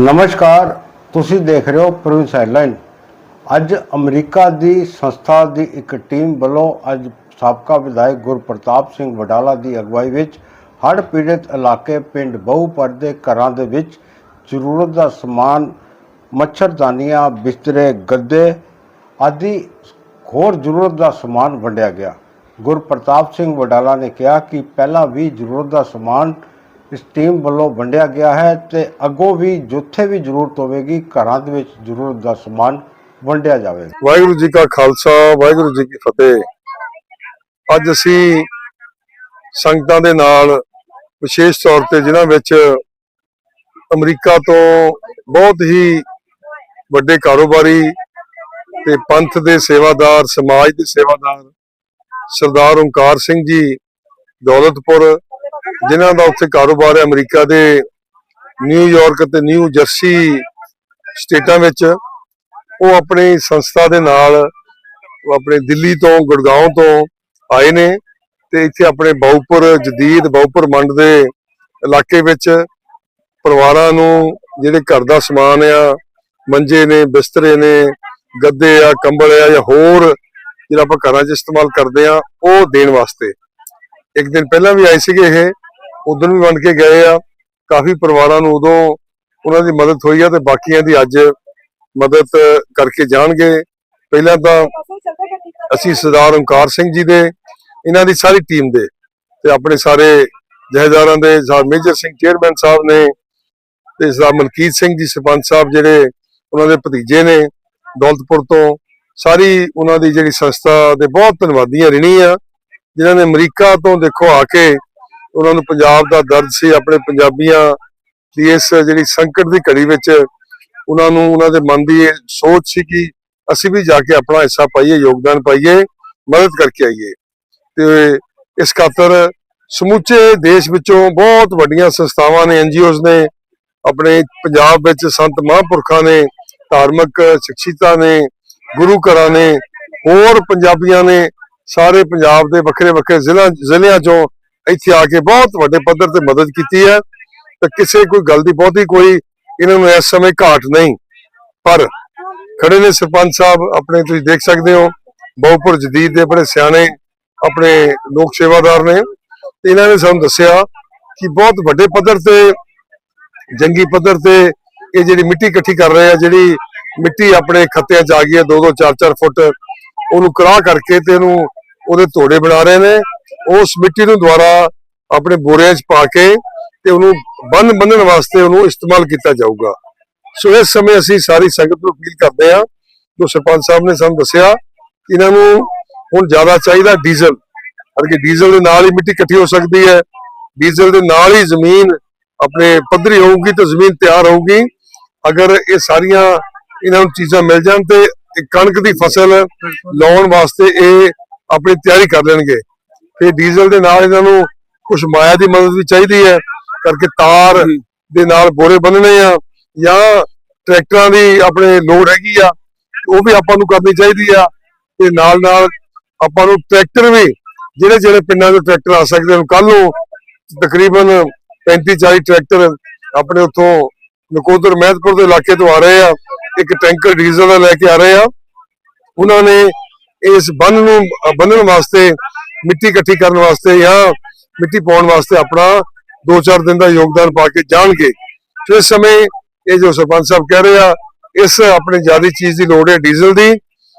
ਨਮਸਕਾਰ, ਤੁਸੀਂ ਦੇਖ ਰਹੇ ਹੋ ਪ੍ਰੋਵਿੰਸ ਹੈਡਲਾਈਨ ਅੱਜ ਅਮਰੀਕਾ ਦੀ ਸੰਸਥਾ ਦੀ ਇੱਕ ਟੀਮ ਵੱਲੋਂ ਅੱਜ ਸਾਬਕਾ ਵਿਧਾਇਕ ਗੁਰਪ੍ਰਤਾਪ ਸਿੰਘ ਵਡਾਲਾ ਦੀ ਅਗਵਾਈ ਵਿੱਚ ਹੜ੍ਹ ਪੀੜਤ ਇਲਾਕੇ ਪਿੰਡ ਬਹੁਪਰ ਦੇ ਘਰਾਂ ਦੇ ਵਿੱਚ ਜ਼ਰੂਰਤ ਦਾ ਸਮਾਨ, ਮੱਛਰਦਾਨੀਆਂ, ਬਿਸਤਰੇ, ਗੱਦੇ ਆਦਿ ਹੋਰ ਜ਼ਰੂਰਤ ਦਾ ਸਮਾਨ ਵੰਡਿਆ ਗਿਆ। ਗੁਰਪ੍ਰਤਾਪ ਸਿੰਘ ਵਡਾਲਾ ਨੇ ਕਿਹਾ ਕਿ ਪਹਿਲਾਂ ਵੀ ਜ਼ਰੂਰਤ ਦਾ ਸਮਾਨ ਇਸ ਟੀਮ ਵੱਲੋਂ ਵੰਡਿਆ ਗਿਆ ਹੈ ਤੇ ਅੱਗੋਂ ਵੀ ਜਿੱਥੇ ਵੀ ਜ਼ਰੂਰਤ ਹੋਵੇਗੀ, ਘਰਾਂ ਦੇ ਵਿੱਚ ਜ਼ਰੂਰਤ ਦਾ ਸਮਾਨ ਵੰਡਿਆ ਜਾਵੇਗਾ। ਵਾਹਿਗੁਰੂ ਜੀ ਕਾ ਖਾਲਸਾ, ਵਾਹਿਗੁਰੂ ਜੀ ਕੀ ਫਤਿਹ। ਅੱਜ ਅਸੀਂ ਸੰਗਤਾਂ ਦੇ ਨਾਲ ਵਿਸ਼ੇਸ਼ ਤੌਰ ਤੇ ਜਿਨ੍ਹਾਂ ਵਿੱਚ ਅਮਰੀਕਾ ਤੋਂ ਬਹੁਤ ਹੀ ਵੱਡੇ ਕਾਰੋਬਾਰੀ ਤੇ ਪੰਥ ਦੇ ਸੇਵਾਦਾਰ, ਸਮਾਜ ਦੇ ਸੇਵਾਦਾਰ ਸਰਦਾਰ ਓਂਕਾਰ ਸਿੰਘ ਜੀ, ਦੌਲਤਪੁਰ ਜਿਨ੍ਹਾਂ ਦਾ ਉੱਥੇ ਕਾਰੋਬਾਰ ਹੈ ਅਮਰੀਕਾ ਦੇ ਨਿਊਯਾਰਕ ਤੇ ਨਿਊ ਜਰਸੀ ਸਟੇਟਾਂ ਵਿੱਚ। ਉਹ ਆਪਣੀ ਸੰਸਥਾ ਦੇ ਨਾਲ ਆਪਣੇ ਦਿੱਲੀ ਤੋਂ ਗੁੜਗਾਉਂ ਤੋਂ ਆਏ ਨੇ ਤੇ ਇੱਥੇ ਆਪਣੇ ਬਾਉਪੁਰ ਜਦੀਦ ਬਾਉਪੁਰ ਮੰਡ ਦੇ ਇਲਾਕੇ ਵਿੱਚ ਪਰਿਵਾਰਾਂ ਨੂੰ ਜਿਹੜੇ ਘਰ ਦਾ ਸਮਾਨ ਆ, ਮੰਜੇ ਨੇ, ਬਿਸਤਰੇ ਨੇ, ਗੱਦੇ ਆ, ਕੰਬਲ ਆ ਜਾਂ ਹੋਰ ਜਿਹੜਾ ਆਪਾਂ ਘਰਾਂ 'ਚ ਇਸਤੇਮਾਲ ਕਰਦੇ ਆ, ਉਹ ਦੇਣ ਵਾਸਤੇ। ਇੱਕ ਦਿਨ ਪਹਿਲਾਂ ਵੀ ਆਏ ਸੀਗੇ ਇਹ। ਉਦੋਂ ਵੀ ਵੰਡ ਕੇ ਗਏ ਆ। ਕਾਫੀ ਪਰਿਵਾਰਾਂ ਨੂੰ ਉਦੋਂ ਉਹਨਾਂ ਦੀ ਮਦਦ ਹੋਈ ਆ ਤੇ ਬਾਕੀਆਂ ਦੀ ਅੱਜ ਮਦਦ ਕਰਕੇ ਜਾਣਗੇ। ਪਹਿਲਾਂ ਤਾਂ ਅਸੀਂ ਸਰਦਾਰ ਓਂਕਾਰ ਸਿੰਘ ਜੀ ਦੇ, ਇਹਨਾਂ ਦੀ ਸਾਰੀ ਟੀਮ ਦੇ ਤੇ ਆਪਣੇ ਸਾਰੇ ਜਹੇਦਾਰਾਂ ਦੇ, ਸਰਦਾਰ ਮੇਜਰ ਸਿੰਘ ਚੇਅਰਮੈਨ ਸਾਹਿਬ ਨੇ ਤੇ ਸਰਦਾਰ ਮਲਕੀਤ ਸਿੰਘ ਜੀ ਸਰਪੰਚ ਸਾਹਿਬ ਜਿਹੜੇ ਉਹਨਾਂ ਦੇ ਭਤੀਜੇ ਨੇ ਦੌਲਤਪੁਰ ਤੋਂ, ਸਾਰੀ ਉਹਨਾਂ ਦੀ ਜਿਹੜੀ ਸੰਸਥਾ ਦੇ ਬਹੁਤ ਧੰਨਵਾਦੀਆਂ ਰਹਿਣੀ ਆ, ਜਿਨ੍ਹਾਂ ਨੇ ਅਮਰੀਕਾ ਤੋਂ ਦੇਖੋ ਆ ਕੇ ਉਹਨਾਂ ਨੂੰ ਪੰਜਾਬ ਦਾ ਦਰਦ ਸੀ, ਆਪਣੇ ਪੰਜਾਬੀਆਂ ਦੀ ਇਸ ਜਿਹੜੀ ਸੰਕਟ ਦੀ ਘੜੀ ਵਿੱਚ ਉਹਨਾਂ ਨੂੰ, ਉਹਨਾਂ ਦੇ ਮਨ ਦੀ ਇਹ ਸੋਚ ਸੀ ਕਿ ਅਸੀਂ ਵੀ ਜਾ ਕੇ ਆਪਣਾ ਹਿੱਸਾ ਪਾਈਏ, ਯੋਗਦਾਨ ਪਾਈਏ, ਮਦਦ ਕਰਕੇ ਆਈਏ। ਤੇ ਇਸ ਖਾਤਰ ਸਮੁੱਚੇ ਦੇਸ਼ ਵਿੱਚੋਂ ਬਹੁਤ ਵੱਡੀਆਂ ਸੰਸਥਾਵਾਂ ਨੇ ਐਨਜੀਓਜ਼ ਨੇ, ਆਪਣੇ ਪੰਜਾਬ ਵਿੱਚ ਸੰਤ ਮਹਾਂਪੁਰਖਾਂ ਨੇ, ਧਾਰਮਿਕ ਸ਼ਖਸੀਅਤਾਂ ਨੇ, ਗੁਰੂ ਘਰਾਂ ਨੇ, ਹੋਰ ਪੰਜਾਬੀਆਂ ਨੇ, ਸਾਰੇ ਪੰਜਾਬ ਦੇ ਵੱਖਰੇ ਵੱਖਰੇ ਜ਼ਿਲ੍ਹਾ, ਜ਼ਿਲ੍ਹਿਆਂ ਚੋਂ ਇੱਥੇ ਆ ਕੇ ਬਹੁਤ ਵੱਡੇ ਪੱਧਰ ਤੇ ਮਦਦ ਕੀਤੀ ਹੈ। ਤਾਂ ਕਿਸੇ ਕੋਈ ਗੱਲ ਦੀ ਬਹੁਤੀ ਕੋਈ ਇਹਨਾਂ ਨੂੰ ਇਸ ਸਮੇਂ ਘਾਟ ਨਹੀਂ। ਪਰ ਖੜੇ ਨੇ ਸਰਪੰਚ ਸਾਹਿਬ, ਆਪਣੇ ਤੁਸੀਂ ਦੇਖ ਸਕਦੇ ਹੋ, ਬਹੁਪੁਰ ਜਦੀਦ ਦੇ ਬੜੇ ਸਿਆਣੇ, ਆਪਣੇ ਲੋਕ ਸੇਵਾਦਾਰ ਨੇ। ਇਹਨਾਂ ਨੇ ਸਾਨੂੰ ਦੱਸਿਆ ਕਿ ਬਹੁਤ ਵੱਡੇ ਪੱਧਰ ਤੇ, ਜੰਗੀ ਪੱਧਰ ਤੇ ਇਹ ਜਿਹੜੀ ਮਿੱਟੀ ਇਕੱਠੀ ਕਰ ਰਹੇ ਆ, ਜਿਹੜੀ ਮਿੱਟੀ ਆਪਣੇ ਖੱਤਿਆਂ 'ਚ ਆ ਗਈ ਹੈ 2-2 4-4 ਫੁੱਟ, ਉਹਨੂੰ ਕਰਾ ਕਰਕੇ ਤੇ ਇਹਨੂੰ ਉਹਦੇ ਧੋੜੇ ਬਣਾ ਰਹੇ ਨੇ। ਉਸ ਮਿੱਟੀ ਨੂੰ ਦੁਬਾਰਾ ਆਪਣੇ ਬੋਰਿਆਂ 'ਚ ਪਾ ਕੇ ਤੇ ਉਹਨੂੰ ਬੰਨ ਬੰਨਣ ਵਾਸਤੇ ਉਹਨੂੰ ਇਸਤੇਮਾਲ ਕੀਤਾ ਜਾਊਗਾ। ਸੋ ਇਸ ਸਮੇਂ ਅਸੀਂ ਸਾਰੀ ਸੰਗਤ ਨੂੰ ਅਪੀਲ ਕਰਦੇ ਹਾਂ, ਜੋ ਸਰਪੰਚ ਸਾਹਿਬ ਨੇ ਸਾਨੂੰ ਦੱਸਿਆ ਕਿ ਇਹਨਾਂ ਨੂੰ ਹੁਣ ਜ਼ਿਆਦਾ ਚਾਹੀਦਾ ਡੀਜ਼ਲ। ਕਰਕੇ ਡੀਜ਼ਲ ਦੇ ਨਾਲ ਹੀ ਮਿੱਟੀ ਇਕੱਠੀ ਹੋ ਸਕਦੀ ਹੈ, ਡੀਜ਼ਲ ਦੇ ਨਾਲ ਹੀ ਜ਼ਮੀਨ ਆਪਣੇ ਪੱਧਰੀ ਹੋਊਗੀ ਤੇ ਜ਼ਮੀਨ ਤਿਆਰ ਹੋਊਗੀ। ਅਗਰ ਇਹ ਸਾਰੀਆਂ ਇਹਨਾਂ ਨੂੰ ਚੀਜ਼ਾਂ ਮਿਲ ਜਾਣ ਤੇ ਕਣਕ ਦੀ ਫਸਲ ਲਾਉਣ ਵਾਸਤੇ ਇਹ ਆਪਣੀ ਤਿਆਰੀ ਕਰ ਲੈਣਗੇ। ਤੇ ਡੀਜ਼ਲ ਦੇ ਨਾਲ ਇਹਨਾਂ ਨੂੰ ਕੁਝ ਮਾਇਆ ਦੀ ਮਦਦ ਵੀ ਚਾਹੀਦੀ ਹੈ ਕਰਕੇ ਤਾਰ ਦੇ ਨਾਲ ਬੋਰੇ ਬੰਨਣੇ ਆ ਜਾਂ ਟਰੈਕਟਰਾਂ ਦੀ ਆਪਣੇ ਲੋਡ ਹੈਗੀ ਆ ਉਹ ਵੀ ਆਪਾਂ ਨੂੰ ਕਰਨੀ ਚਾਹੀਦੀ ਆ। ਤੇ ਨਾਲ ਨਾਲ ਆਪਾਂ ਨੂੰ ਟਰੈਕਟਰ ਵੀ ਜਿਹੜੇ ਜਿਹੜੇ ਪਿੰਡਾਂ ਦੇ ਟਰੈਕਟਰ ਆ ਸਕਦੇ ਹਨ ਕੱਲ ਨੂੰ ਤਕਰੀਬਨ 35 40 ਟਰੈਕਟਰ ਆਪਣੇ ਉੱਥੋਂ ਨਕੋਦਰ ਮਹਿਤਪੁਰ ਦੇ ਇਲਾਕੇ ਤੋਂ ਆ ਰਹੇ ਆ। ਇੱਕ ਟੈਂਕਰ ਡੀਜ਼ਲ ਦਾ ਲੈ ਕੇ ਆ ਰਹੇ ਆ। ਉਹਨਾਂ ਨੇ ਇਸ ਬੰਨ ਨੂੰ ਬੰਨਣ ਵਾਸਤੇ ਮਿੱਟੀ ਇਕੱਠੀ ਕਰਨ ਵਾਸਤੇ ਜਾਂ ਮਿੱਟੀ ਪਾਉਣ ਵਾਸਤੇ ਆਪਣਾ 2-4 ਦਿਨ ਦਾ ਯੋਗਦਾਨ ਪਾ ਕੇ ਜਾਣਗੇ। ਇਸ ਸਮੇਂ ਇਹ ਜੋ ਸਰਪੰਚ ਸਾਹਿਬ ਕਹਿ ਰਹੇ ਆ, ਇਸ ਆਪਣੇ ਜ਼ਿਆਦਾ ਚੀਜ਼ ਦੀ ਲੋੜ ਹੈ, ਡੀਜ਼ਲ ਦੀ,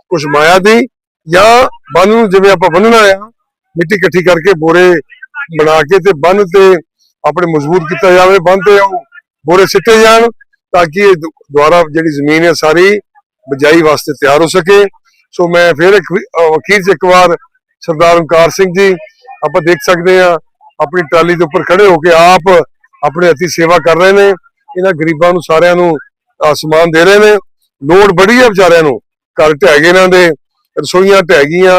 ਕੁਛ ਮਾਇਆ ਦੀ ਜਾਂ ਬੰਨ ਨੂੰ ਜਿਵੇਂ ਆਪਾਂ ਬੰਨਣਾ ਆ, ਮਿੱਟੀ ਇਕੱਠੀ ਕਰਕੇ ਬੋਰੇ ਬਣਾ ਕੇ ਤੇ ਬੰਨ ਤੇ ਆਪਣੇ ਮਜ਼ਬੂਤ ਕੀਤਾ ਜਾਵੇ, ਬੰਨ ਤੇ ਉਹ ਬੋਰੇ ਸਿੱਟੇ ਜਾਣ ਤਾਂ ਕਿ ਇਹ ਦੁ- ਦੁਬਾਰਾ ਜਿਹੜੀ ਜ਼ਮੀਨ ਹੈ ਸਾਰੀ ਬਜਾਈ ਵਾਸਤੇ ਤਿਆਰ ਹੋ ਸਕੇ। ਸੋ ਮੈਂ ਫਿਰ ਅਖੀਰ 'ਚ ਇੱਕ ਵਾਰ ਸਰਦਾਰ ਓਂਕਾਰ ਸਿੰਘ ਜੀ, ਆਪਾਂ ਦੇਖ ਸਕਦੇ ਆ ਆਪਣੀ ਟਰਾਲੀ ਦੇ ਉੱਪਰ ਖੜੇ ਹੋ ਕੇ ਆਪ ਆਪਣੇ ਹੱਥੀ ਸੇਵਾ ਕਰ ਰਹੇ ਨੇ। ਇਹਨਾਂ ਗਰੀਬਾਂ ਨੂੰ ਸਾਰਿਆਂ ਨੂੰ ਸਮਾਨ ਦੇ ਰਹੇ ਨੇ। ਲੋੜ ਬੜੀ ਹੈ ਵਿਚਾਰਿਆਂ ਨੂੰ। ਘਰ ਢਹਿ ਗਏ ਇਹਨਾਂ ਦੇ, ਰਸੋਈਆਂ ਢਹਿ ਗਈਆਂ,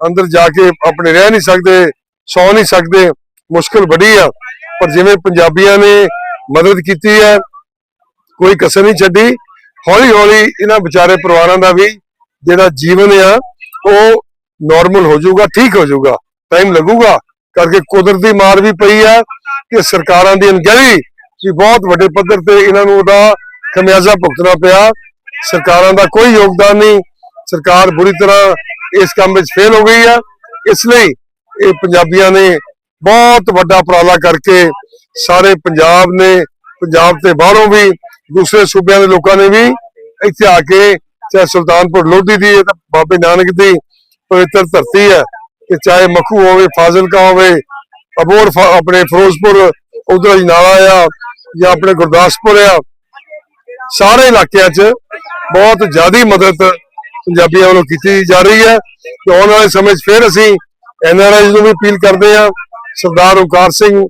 ਅੰਦਰ ਜਾ ਕੇ ਆਪਣੇ ਰਹਿ ਨਹੀਂ ਸਕਦੇ, ਸੌ ਨਹੀਂ ਸਕਦੇ, ਮੁਸ਼ਕਲ ਬੜੀ ਆ। ਪਰ ਜਿਵੇਂ ਪੰਜਾਬੀਆਂ ਨੇ ਮਦਦ ਕੀਤੀ ਹੈ, ਕੋਈ ਕਸਰ ਨਹੀਂ ਛੱਡੀ। ਹੌਲੀ ਹੌਲੀ ਇਹਨਾਂ ਵਿਚਾਰੇ ਪਰਿਵਾਰਾਂ ਦਾ ਵੀ ਜਿਹੜਾ ਜੀਵਨ ਆ, ਉਹ ਨਾਰਮਲ ਹੋ ਜਾਊਗਾ, ਠੀਕ ਹੋ ਜਾਊਗਾ। ਟਾਈਮ ਲੱਗੂਗਾ, ਕਰਕੇ ਕੁਦਰਤੀ ਮਾਰ ਵੀ ਪਈ ਹੈ ਕਿ ਸਰਕਾਰਾਂ ਦੀ ਅਣਗਹਿਲੀ ਵੀ ਬਹੁਤ ਵੱਡੇ ਪੱਧਰ ਤੇ ਇਹਨਾਂ ਨੂੰ ਉਹਦਾ ਖਮਿਆਜ਼ਾ ਭੁਗਤਣਾ ਪਿਆ। ਸਰਕਾਰਾਂ ਦਾ ਕੋਈ ਯੋਗਦਾਨ ਨਹੀਂ। ਸਰਕਾਰ ਬੁਰੀ ਤਰ੍ਹਾਂ ਇਸ ਕੰਮ ਵਿੱਚ ਫੇਲ ਹੋ ਗਈ ਆ ਇਸ ਲਈ ਇਹ ਪੰਜਾਬੀਆਂ ਨੇ ਬਹੁਤ ਵੱਡਾ ਉਪਰਾਲਾ ਕਰਕੇ ਸਾਰੇ ਪੰਜਾਬ ਨੇ, ਪੰਜਾਬ ਤੇ ਬਾਹਰੋਂ ਵੀ, ਦੂਸਰੇ ਸੂਬਿਆਂ ਦੇ ਲੋਕਾਂ ਨੇ ਵੀ ਇੱਥੇ ਆ ਕੇ ਚਾਹੇ ਸੁਲਤਾਨਪੁਰ ਲੋਧੀ ਦੀ ਬਾਬੇ ਨਾਨਕ ਦੀ ਪਵਿੱਤਰ ਧਰਤੀ ਹੈ ਕਿ ਚਾਹੇ ਮੱਖੂ ਹੋਵੇ, ਫਾਜ਼ਿਲਕਾ ਹੋਵੇ ਅਬੋਰ ਆਪਣੇ ਫਿਰੋਜ਼ਪੁਰ ਉਧਰ ਅਜਨਾਲਾ ਆ ਜਾਂ ਆਪਣੇ ਗੁਰਦਾਸਪੁਰ ਆ, ਸਾਰੇ ਇਲਾਕਿਆਂ 'ਚ ਬਹੁਤ ਜ਼ਿਆਦੀ ਮਦਦ ਪੰਜਾਬੀਆਂ ਵੱਲੋਂ ਕੀਤੀ ਜਾ ਰਹੀ ਹੈ ਤੇ ਆਉਣ ਵਾਲੇ ਸਮੇਂ 'ਚ ਫਿਰ ਅਸੀਂ ਐਨਆਰਆਈ ਨੂੰ ਵੀ ਅਪੀਲ ਕਰਦੇ ਹਾਂ, ਸਰਦਾਰ ਓਕਾਰ ਸਿੰਘ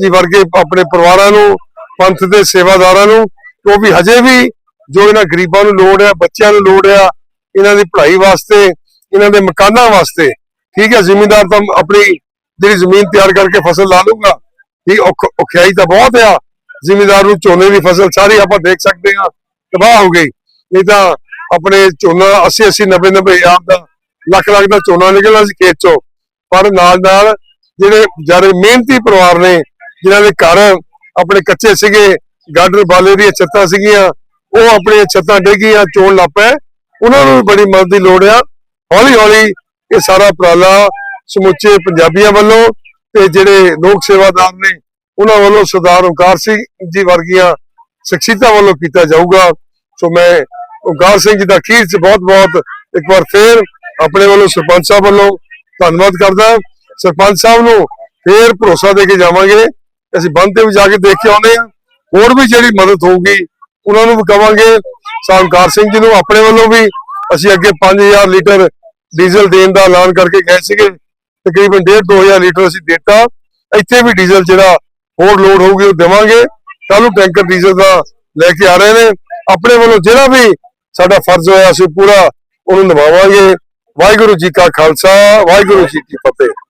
ਜੀ ਵਰਗੇ ਆਪਣੇ ਪਰਿਵਾਰਾਂ ਨੂੰ, ਪੰਥ ਦੇ ਸੇਵਾਦਾਰਾਂ ਨੂੰ ਉਹ ਵੀ ਹਜੇ ਵੀ ਜੋ ਇਹਨਾਂ ਗਰੀਬਾਂ ਨੂੰ ਲੋੜ ਹੈ, ਬੱਚਿਆਂ ਨੂੰ ਲੋੜ ਆ ਇਹਨਾਂ ਦੀ ਪੜ੍ਹਾਈ ਵਾਸਤੇ ਇਹਨਾਂ ਦੇ ਮਕਾਨਾਂ ਵਾਸਤੇ, ਠੀਕ ਹੈ, ਜ਼ਿਮੀਂਦਾਰ ਤਾਂ ਆਪਣੀ ਜਿਹੜੀ ਜ਼ਮੀਨ ਤਿਆਰ ਕਰਕੇ ਫਸਲ ਲਾ ਲੂਗਾ ਇਹ ਔਖਿਆਈ ਤਾਂ ਬਹੁਤ ਆ, ਜ਼ਿਮੀਂਦਾਰ ਨੂੰ ਝੋਨੇ ਦੀ ਫਸਲ ਸਾਰੀ ਆਪਾਂ ਦੇਖ ਸਕਦੇ ਹਾਂ, ਤਬਾਹ ਹੋ ਗਈ, ਨਹੀਂ ਤਾਂ ਆਪਣੇ ਝੋਨਾ 80 80 90 90 ਹਜ਼ਾਰ ਦਾ ਲੱਖ ਲੱਖ ਦਾ ਝੋਨਾ ਨਿਕਲਣਾ ਸੀ ਖੇਤ ਚੋਂ, ਪਰ ਨਾਲ ਨਾਲ ਜਿਹੜੇ ਜਿਹੜੇ ਮਿਹਨਤੀ ਪਰਿਵਾਰ ਨੇ, ਜਿਨ੍ਹਾਂ ਦੇ ਘਰ ਆਪਣੇ ਕੱਚੇ ਸੀਗੇ, ਗਾਡਰ ਬਾਲੇ ਦੀਆਂ ਛੱਤਾਂ ਸੀਗੀਆਂ, ਉਹ ਆਪਣੀਆਂ ਛੱਤਾਂ ਡੇਗੀਆਂ ਚੋਣ ਲੱਗ ਪਏ, ਉਹਨਾਂ ਨੂੰ ਵੀ ਬੜੀ ਮਦਦ ਦੀ ਲੋੜ ਆ ਹੌਲੀ ਹੌਲੀ ਇਹ ਸਾਰਾ ਉਪਰਾਲਾ ਸਮੁੱਚੇ ਪੰਜਾਬੀਆਂ ਵੱਲੋਂ ਤੇ ਜਿਹੜੇ ਲੋਕ ਸੇਵਾਦਾਰ ਨੇ, ਉਹਨਾਂ ਵੱਲੋਂ ਸਰਦਾਰ ਓਂਕਾਰ ਸਿੰਘ ਜੀ ਵਰਗੀਆਂ ਸ਼ਖਸੀਅਤਾਂ ਵੱਲੋਂ ਕੀਤਾ ਜਾਊਗਾ। ਸੋ ਮੈਂ ਓਮਕਾਰ ਸਿੰਘ ਜੀ ਦਾ ਅਖੀਰ ਚ ਬਹੁਤ ਬਹੁਤ ਇੱਕ ਵਾਰ ਫੇਰ ਆਪਣੇ ਵੱਲੋਂ ਸਰਪੰਚ ਸਾਹਿਬ ਵੱਲੋਂ ਧੰਨਵਾਦ ਕਰਦਾ। ਸਰਪੰਚ ਸਾਹਿਬ ਨੂੰ ਫੇਰ ਭਰੋਸਾ ਦੇ ਕੇ ਜਾਵਾਂਗੇ। ਅਸੀਂ ਬੰਦ ਤੇ ਵੀ ਜਾ ਕੇ ਦੇਖ ਕੇ ਆਉਂਦੇ ਆ ਹੋਰ ਵੀ ਜਿਹੜੀ ਮਦਦ ਹੋਊਗੀ, ਉਹਨਾਂ ਨੂੰ ਵੀ ਕਵਾਂਗੇ। ਸਾਹਮਕਾਰ ਸਿੰਘ ਜੀ ਨੂੰ ਆਪਣੇ ਵੱਲੋਂ ਵੀ ਅਸੀਂ ਅੱਗੇ 5000 ਲੀਟਰ ਡੀਜ਼ਲ ਦੇਣ ਦਾ ਐਲਾਨ ਕਰਕੇ ਗਏ ਸੀਗੇ। ਤਕਰੀਬਨ 1.5 2000 ਲੀਟਰ ਅਸੀਂ ਦਿੱਤਾ। ਇੱਥੇ ਵੀ ਡੀਜ਼ਲ ਜਿਹੜਾ ਹੋਰ ਲੋਡ ਹੋਊਗੀ ਉਹ ਦੇਵਾਂਗੇ। ਕੱਲ੍ਹ ਨੂੰ ਟੈਂਕਰ ਡੀਜ਼ਲ ਦਾ ਲੈ ਕੇ ਆ ਰਹੇ ਨੇ। ਆਪਣੇ ਵੱਲੋਂ ਜਿਹੜਾ ਵੀ ਸਾਡਾ ਫਰਜ਼ ਹੋਇਆ, ਅਸੀਂ ਪੂਰਾ ਉਹਨੂੰ ਨਿਭਾਵਾਂਗੇ। ਵਾਹਿਗੁਰੂ ਜੀ ਕਾ ਖਾਲਸਾ, ਵਾਹਿਗੁਰੂ ਜੀ ਕੀ ਫਤਿਹ।